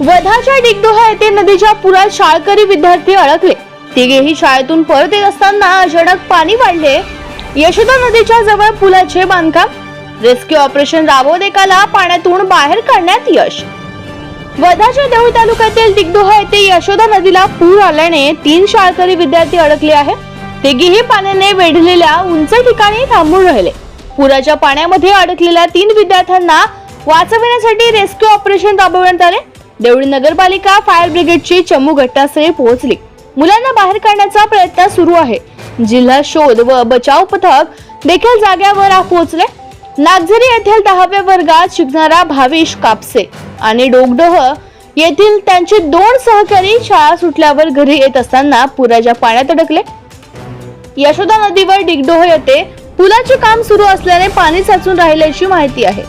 वधाच्या डिगडोहा येथे नदीच्या पुरात शाळकरी विद्यार्थी अडकले. तिघेही शाळेतून परत येत असताना अचानक पाणी वाढले. यशोदा नदीच्या जवळ पुलाचे बांधकाम. रेस्क्यू ऑपरेशन राबवत एकाला पाण्यातून बाहेर काढण्यात यश. वधाच्या देऊळ तालुक्यातील दिगडोहा येथे यशोदा नदीला पूर आल्याने तीन शाळकरी विद्यार्थी अडकले आहेत. तिघेही पाण्याने वेढलेल्या उंच ठिकाणी थांबून राहिले. पुराच्या पाण्यामध्ये अडकलेल्या तीन विद्यार्थ्यांना वाचवण्यासाठी रेस्क्यू ऑपरेशन राबवण्यात आले. देवळी नगरपालिका फायर ब्रिगेडची चमू घटनास्थळी पोहोचली. मुलांना बाहेर काढण्याचा प्रयत्न सुरू आहे. जिल्हा शोध व बचाव पथक देखील जाग्यावर पोहोचले. नागझरी येथील दहाव्या वर्गात शिकणारा भाविश कापसे आणि डोगडोह येथील त्यांचे दोन सहकारी शाळा सुटल्यावर घरी येत असताना पुराच्या पाण्यात अडकले. यशोदा नदीवर डिगडोह येथे पुलाचे काम सुरू असल्याने पाणी साचून राहिल्याची माहिती आहे.